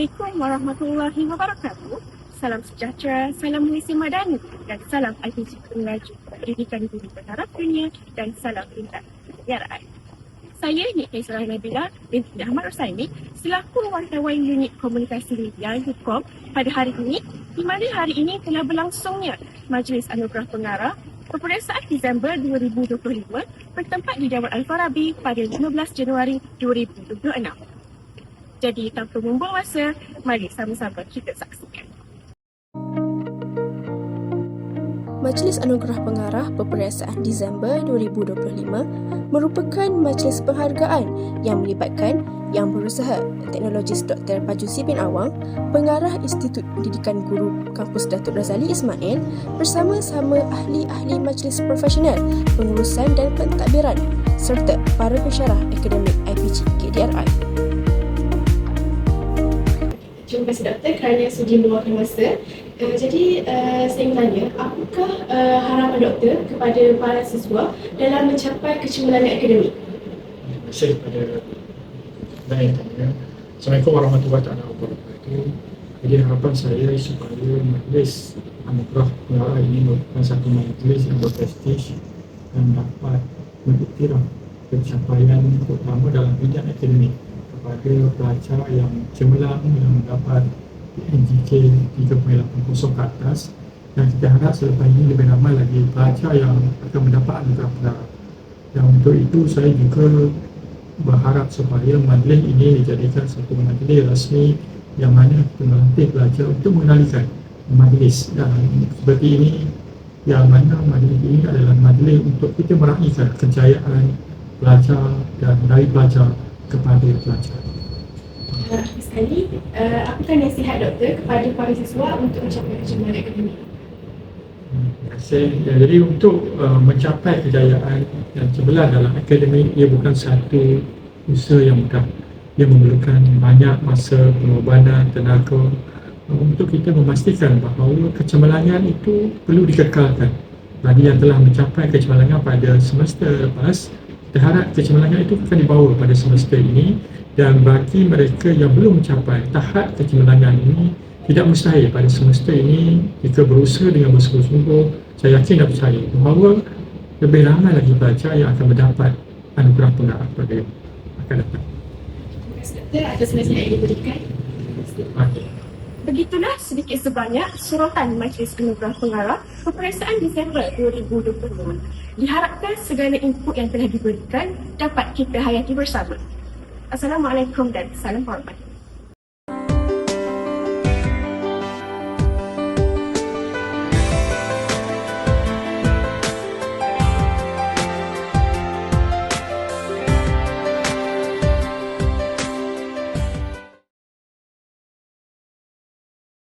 Assalamualaikum warahmatullahi wabarakatuh. Salam sejahtera, salam Malaysia Madani dan salam IPG Pengelaju Pendidikan Budi Bertaraf Dunia dan salam lintas kenegaraan. Saya Nik Kaisarah Nabila binti Ahmad Rosaimi selaku wartawan unit komunikasi media Hukum pada hari ini di mana hari ini telah berlangsungnya Majlis Anugerah Pengarah Peperiksaan Disember 2025 bertempat di Dewan Al-Farabi pada 15 Januari 2026. Jadi tanpa membuang masa, mari sama-sama kita saksikan. Majlis Anugerah Pengarah Peperiksaan Disember 2025 merupakan majlis penghargaan yang melibatkan Yang Berusaha Teknologis Dr. Pajusi bin Awang, Pengarah Institut Pendidikan Guru Kampus Datuk Razali Ismail bersama-sama ahli-ahli majlis profesional, pengurusan dan pentadbiran serta para pensyarah akademik IPG KDRI. Terima kasih doktor kerana sudi meluangkan masa. Uh, jadi uh, saya ingin tanya, apakah uh, harapan doktor kepada para siswa dalam mencapai kecemerlangan akademik? Terima kasih kepada yang tanya. Assalamualaikum warahmatullahi wabarakatuh. Jadi harapan saya supaya majlis anugerah pengarah ini merupakan satu majlis yang berprestij dan dapat mengiktiraf pencapaian terutama dalam bidang akademik kepada pelajar yang cemerlang yang mendapat NGK 3.80 ke atas. Dan kita harap selepas ini lebih ramai lagi pelajar yang akan mendapat anugerah pengarah dan untuk itu saya juga berharap supaya majlis ini dijadikan satu majlis rasmi yang mana kita melatih pelajar untuk mengenalikan majlis. Dan seperti ini yang mana majlis ini adalah majlis untuk kita meraihkan kejayaan pelajar dan dari pelajar kepada pelajar. Uh, sekali, uh, apakah nasihat doktor kepada para siswa untuk mencapai kecemerlangan akademik? Terima kasih. Ya, jadi untuk uh, mencapai kejayaan yang cemerlang dalam akademik ia bukan satu usaha yang mudah. Ia memerlukan banyak masa, pengorbanan, tenaga uh, untuk kita memastikan bahawa kecemerlangan itu perlu dikekalkan. Bagi yang telah mencapai kecemerlangan pada semester lepas, harap kecemerlangan itu akan dibawa pada semester ini dan bagi mereka yang belum mencapai tahap kecemerlangan ini tidak mustahil pada semester ini jika berusaha dengan bersungguh-sungguh saya yakin dan percaya bahawa lebih ramai lagi pelajar yang akan mendapat anugerah pengarah pada akan datang. Terima kasih doktor atas nasihat yang diberikan. Okay. Begitulah sedikit sebanyak surutan Majlis Anugerah Pengarah Peperiksaan Disember 2025. Diharapkan segala input yang telah diberikan dapat kita hayati bersama. Assalamualaikum dan salam hormat.